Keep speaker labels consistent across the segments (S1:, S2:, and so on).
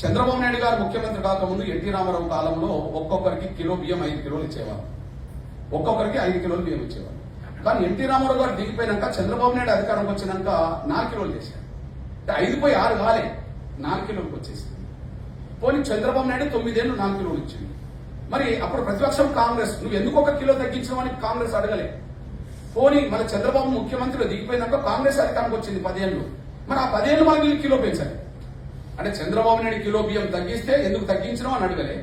S1: చంద్రబాబు నాయుడు గారు ముఖ్యమంత్రి కాకముందు ఎన్టీ రామారావు కాలంలో ఒక్కొక్కరికి కిలో బియ్యం ఐదు కిలోలు ఇచ్చేవారు. ఒక్కొక్కరికి ఐదు కిలోలు బియ్యం ఇచ్చేవారు. కానీ ఎన్టీ రామారావు గారు దిగిపోయినాక చంద్రబాబు నాయుడు అధికారంకి వచ్చినాక నాలుగు కిలోలు చేశారు. ఐదు పోయి ఆరు కాలే నాలుగు కిలోలకు వచ్చేసింది. పోనీ చంద్రబాబు నాయుడు తొమ్మిదేళ్ళు నాలుగు కిలోలు ఇచ్చింది మరి అప్పుడు ప్రతిపక్షం కాంగ్రెస్ నువ్వు ఎందుకు ఒక కిలో తగ్గించమని కాంగ్రెస్ అడగలే. పోనీ మన చంద్రబాబు ముఖ్యమంత్రిలో దిగిపోయినాక కాంగ్రెస్ అధికారంకి వచ్చింది పదేళ్ళు. మరి ఆ పదేళ్ళు మనకి కిలో పెంచాలి. అంటే చంద్రబాబు నాయుడు కిలో బియ్యం తగ్గిస్తే ఎందుకు తగ్గించడం అని అడగలే.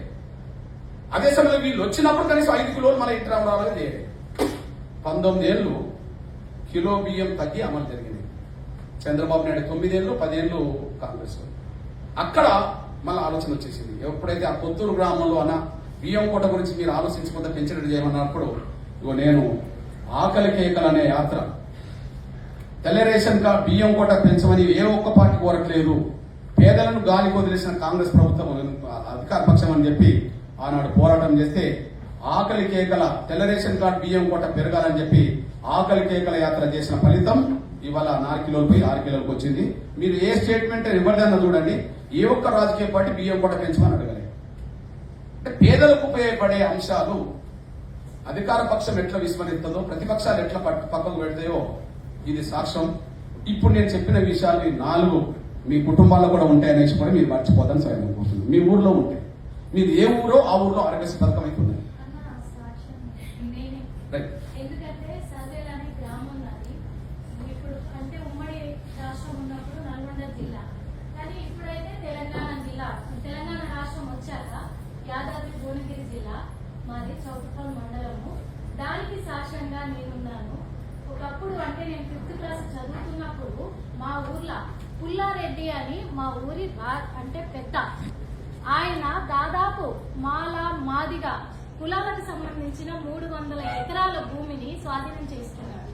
S1: అదే సమయంలో వీళ్ళు వచ్చినప్పుడు కనీసం ఐదు కిలోలు మన ఇంటి రావాలని చేయలేదు పంతొమ్మిది ఏళ్ళు కిలో బియ్యం తగ్గి అమలు జరిగింది. చంద్రబాబు నాయుడు తొమ్మిదేళ్ళు పదేళ్ళు కాంగ్రెస్. అక్కడ మళ్ళీ ఆలోచన వచ్చేసింది. ఎప్పుడైతే ఆ కొత్తూరు గ్రామంలో అన్న బియ్యం కోట గురించి మీరు ఆలోచించకపోతే పెంచినట్టు చేయమన్నప్పుడు ఇగో నేను ఆకలి కేకలు అనే యాత్ర. తెల్ల రేషన్ కార్డ్ బియ్యం కోట పెంచమని ఏ ఒక్క పార్టీ కోరట్లేదు. పేదలను గాలి వదిలేసిన కాంగ్రెస్ ప్రభుత్వం అధికార పక్షం అని చెప్పి ఆనాడు పోరాటం చేస్తే ఆకలి కేకల తెల్ల రేషన్ కార్డ్ బియ్యం కోట పెరగాలని చెప్పి ఆకలి కేకల యాత్ర చేసిన ఫలితం ఇవాళ నాలుగు కిలోలు పోయి ఆరు కిలోలకు వచ్చింది. మీరు ఏ స్టేట్మెంట్ ఇవ్వడన్నా చూడండి. ఏ ఒక్క రాజకీయ పార్టీ బియ్యం కోట పెంచమని అడగలేదు. అంటే పేదలకు ఉపయోగపడే అంశాలు అధికార పక్షం ఎట్లా విస్మరిస్తుందో ప్రతిపక్షాలు ఎట్లా పక్కకు పెడతాయో ఇది సాక్ష్యం. ఇప్పుడు నేను చెప్పిన విషయాలు నాలుగు మీ కుటుంబాల్లో కూడా ఉంటాయని కూడా మీరు మర్చిపోదని సరే అనుకుంటున్నాను. మీ ఊర్లో ఉంటాయి. మీరు ఏ ఊరో ఆ ఊర్లో ఆరోగ్యశ్రీ పథకం అయితే ఉన్నాయి
S2: నేనే.
S1: రైట్
S2: ఎందుకంటే గ్రామం ఇప్పుడు అంటే ఉమ్మడి రాష్ట్రం ఉన్నప్పుడు నల్గొండ జిల్లా. కానీ ఇప్పుడైతే తెలంగాణ జిల్లా. తెలంగాణ రాష్ట్రం వచ్చాక యాదాద్రి భువనగిరి జిల్లా మాది చౌటుపల్ మండలము. దానికి సాక్ష్యంగా నేనున్నాను. ఒకప్పుడు అంటే నేను ఫిఫ్త్ క్లాస్ చదువుతున్నప్పుడు మా ఊర్లో పుల్లారెడ్డి అని మా ఊరి అంటే పెద్ద. ఆయన దాదాపు మాల మాదిగా కులాలకు సంబంధించిన మూడు వందల ఎకరాల భూమిని స్వాధీనం చేసుకున్నాడు.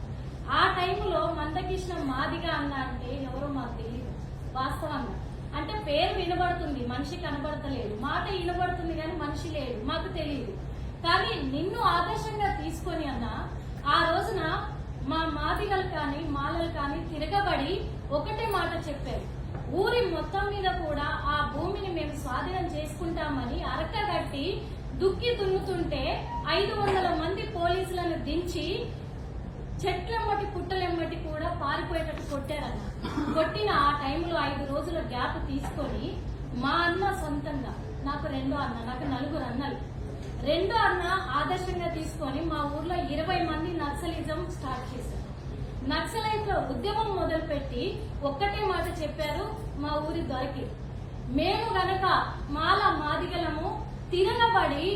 S2: ఆ టైంలో మందకృష్ణ మాదిగా అన్న అంటే ఎవరో మాకు తెలియదు వాస్తవంగా. అంటే పేరు వినబడుతుంది మనిషి కనబడతలేదు. మాట వినబడుతుంది కానీ మనిషి లేడు మాకు తెలియదు కానీ నిన్ను ఆదర్శంగా తీసుకొని అన్న ఆ రోజున మా కానీ మాలలు కానీ తిరగబడి ఒకటే మాట చెప్పారు. ఊరి మొత్తం మీద కూడా ఆ భూమిని మేము స్వాధీనం చేసుకుంటామని అరకగట్టి దుక్కి దున్నుతుంటే ఐదు వందల మంది పోలీసులను దించి చెట్లెమ్మటి పుట్టలెమ్మటి కూడా పారిపోయేటట్టు కొట్టారన్న. కొట్టిన ఆ టైంలో ఐదు రోజుల గ్యాప్ తీసుకొని మా అన్న సొంతంగా నాకు రెండో అన్న నాకు నలుగురు అన్నలు. రెండో అన్న ఆదర్శంగా తీసుకొని మా ఊర్లో ఇరవై మంది నక్సలిజం స్టార్ట్ చేశారు. నక్సలైట్ల ఉద్యమం మొదలుపెట్టి ఒక్కటే మాట చెప్పారు మా ఊరి దొరికి. మేము గనక మాల మాదిగలము తిరగబడి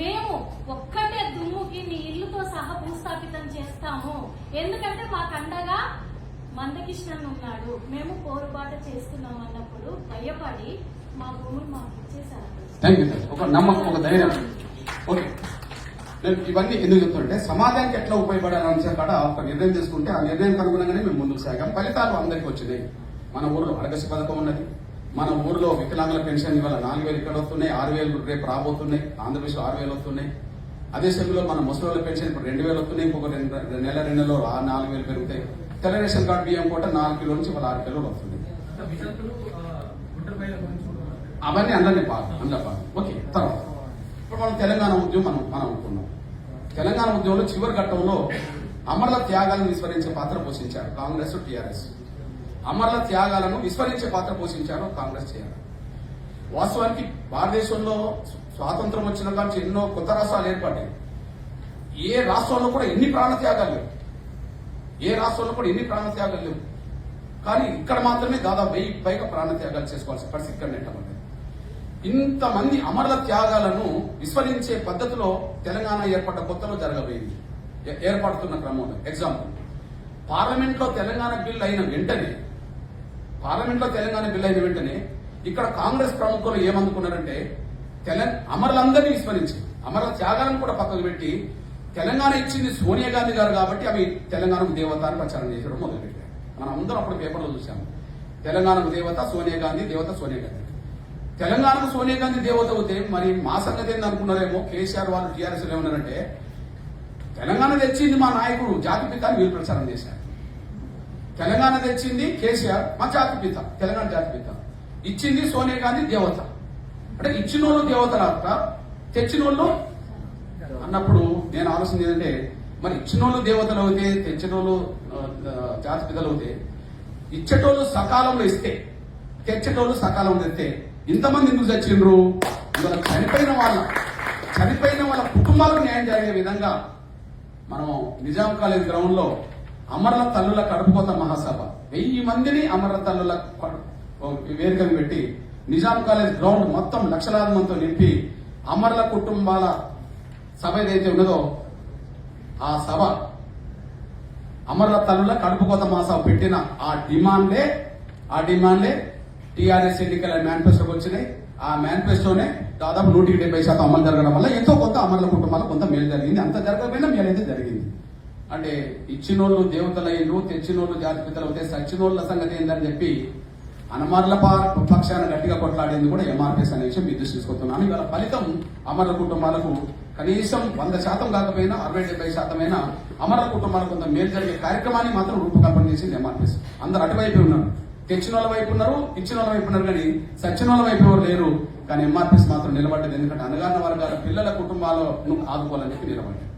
S2: మేము ఒక్కటే దుమ్ముకి నీ ఇల్లుతో సహా భూస్థాపితం చేస్తాము. ఎందుకంటే మాకు అండగా మందకృష్ణన్ ఉన్నాడు. మేము పోరుబాట చేస్తున్నాం అన్నప్పుడు భయపడి మా భూములు మాకు ఇచ్చేసారు
S1: ఒక నమ్మకం ఒక ధైర్యం. ఓకే నేను ఇవన్నీ ఎందుకు చెప్తుంటే సమాజానికి ఎట్లా ఉపయోగపడాలని అంశం కాడ ఒక నిర్ణయం తీసుకుంటే ఆ నిర్ణయం అనుగుణంగానే మేము ముందుకు సాగాం. ఫలితాలు అందరికీ వచ్చినాయి. మన ఊర్లో అడగసి పథకం ఉన్నది. మన ఊర్లో వికలాంగుల పెన్షన్ ఇవాళ నాలుగు వేలు ఇక్కడ వస్తున్నాయి ఆరు వేలు రేపు రాబోతున్నాయి ఆంధ్రప్రదేశ్లో ఆరు వేలు వస్తున్నాయి. అదే సమయంలో మన ముసలి పెన్షన్ ఇప్పుడు రెండు వేలు వస్తున్నాయి ఇంకొక రెండు నెల రెండు నెలలో ఆ నాలుగు వేలు పెరుగుతాయి. తెల్ల రేషన్ కార్డు బియ్యం కూడా నాలుగు కిలో నుంచి ఇవాళ ఆరు కిలోలు వస్తుంది. అవన్నీ అందరినీ పాలు అందులో పాలు ఓకే తర్వాత. ఇప్పుడు మనం తెలంగాణ ఉద్యమం మనం మనం అనుకున్నాం. తెలంగాణ ఉద్యమంలో చివరి ఘట్టంలో అమరుల త్యాగాలను విస్మరించే పాత్ర పోషించారు కాంగ్రెస్ టీఆర్ఎస్. అమరుల త్యాగాలను విస్మరించే పాత్ర పోషించారు కాంగ్రెస్ చేయాలి వాస్తవానికి భారతదేశంలో స్వాతంత్రం వచ్చిన కానీ ఎన్నో కొత్త రాష్ట్రాలు ఏర్పడ్డాయి. ఏ రాష్ట్రంలో కూడా ఎన్ని ప్రాణ త్యాగాలు లేవు. ఏ రాష్ట్రంలో కూడా ఎన్ని ప్రాణ త్యాగాలు లేవు. కానీ ఇక్కడ మాత్రమే దాదాపు వెయ్యి పైగా ప్రాణ త్యాగాలు చేసుకోవాల్సిన పరిస్థితి ఇక్కడ నెట్టబడ్డది. ఇంతమంది అమరుల త్యాగాలను విస్మరించే పద్ధతిలో తెలంగాణ ఏర్పడ్డ కొత్తలో జరగబోయింది. ఏర్పడుతున్న క్రమంలో. ఎగ్జాంపుల్ పార్లమెంట్లో తెలంగాణ బిల్ అయిన వెంటనే పార్లమెంట్లో తెలంగాణ బిల్ అయిన వెంటనే ఇక్కడ కాంగ్రెస్ ప్రముఖులు ఏమనుకున్నారంటే తెలంగాణ అమరులందరినీ విస్మరించి అమరుల త్యాగాలను కూడా పక్కకు పెట్టి తెలంగాణ ఇచ్చింది సోనియా గాంధీ గారు కాబట్టి అవి తెలంగాణకు దేవత అని ప్రచారం చేయడం మొదలుపెట్టారు. మనం అందరం అప్పుడు పేపర్లో చూసాము. తెలంగాణకు దేవత సోనియా గాంధీ దేవత సోనియా గాంధీ. తెలంగాణకు సోనియా గాంధీ దేవత అవుతే మరి మా సంగతి ఏంది అనుకున్నారేమో కేసీఆర్ వాళ్ళు టీఆర్ఎస్ ఏమన్నారంటే తెలంగాణ తెచ్చింది మా నాయకుడు జాతిపిత అని మీరు ప్రచారం చేశారు. తెలంగాణ తెచ్చింది కేసీఆర్ మా జాతి పిత తెలంగాణ జాతి పిత. ఇచ్చింది సోనియా గాంధీ దేవత. అంటే ఇచ్చిన వాళ్ళు దేవత దేవతలు తెచ్చిన వాళ్ళు అన్నప్పుడు నేను ఆలోచన ఏంటంటే మరి ఇచ్చిన వాళ్ళు దేవతలు అవుతే తెచ్చిన వాళ్ళు జాతి పిల్లలు అవుతే ఇచ్చేటోళ్ళు సకాలంలో ఇస్తే తెచ్చేటోళ్ళు సకాలంలో ఇస్తే ఇంతమంది ఎందుకు చచ్చిండ్రు? ఇవాళ చనిపోయిన వాళ్ళ చనిపోయిన వాళ్ళ కుటుంబాలకు న్యాయం జరిగే విధంగా మనం నిజాం కాలేజ్ గ్రౌండ్లో అమరుల తల్లుల కడుపుకోత మహాసభ. వెయ్యి మందిని అమరుల తల్లుల వేదికను పెట్టి నిజాం కాలేజ్ గ్రౌండ్ మొత్తం లక్షలాది మందితో నింపి అమరుల కుటుంబాల సభ ఏదైతే ఉన్నదో ఆ సభ అమరుల తల్లుల కడుపుకోత మహాసభ పెట్టిన ఆ డిమాండ్లే ఆ డిమాండ్లే టీఆర్ఎస్ ఎన్నికల మేనిఫెస్టోకి వచ్చినాయి. ఆ మేనిఫెస్టోనే దాదాపు నూటికి డెబ్బై శాతం అమలు జరగడం వల్ల ఎంతో కొంత అమరుల కుటుంబాలకు కొంత మేలు జరిగింది. అంత జరగకపోయినా మేలైతే జరిగింది. అంటే ఇచ్చినోళ్ళు దేవతలయ్యిండ్రు తెచ్చినోళ్ళు జాతిపితలు అయితే సచ్చినోళ్ళ సంగతి ఏందని చెప్పి అనమర్ల పక్షాన్ని పక్షాన గట్టిగా కొట్లాడేది కూడా ఎంఆర్పిఎస్ అనే విషయం మీ దృష్టి తీసుకొస్తున్నాను. ఇవాళ ఫలితం అమరుల కుటుంబాలకు కనీసం వంద శాతం కాకపోయినా అరవై డెబ్బై శాతమైనా అమరుల కుటుంబాలకు కొంత మేలు జరిగే కార్యక్రమాన్ని మాత్రం రూపకల్పన చేసింది ఎంఆర్పిఎస్ అందరు అటువైపు ఉన్నారు. తెచ్చిన వాళ్ళ వైపు ఉన్నారు ఇచ్చిన వాళ్ళ వైపు ఉన్నారు కానీ సచ్చిన వాళ్ళ వైపు ఎవరు లేరు. కానీ ఎంఆర్పిఎస్ మాత్రం నిలబడ్డది ఎందుకంటే అనగారిన వర్గాల పిల్లల కుటుంబాలను ఆదుకోవాలని చెప్పి నిలబడ్డది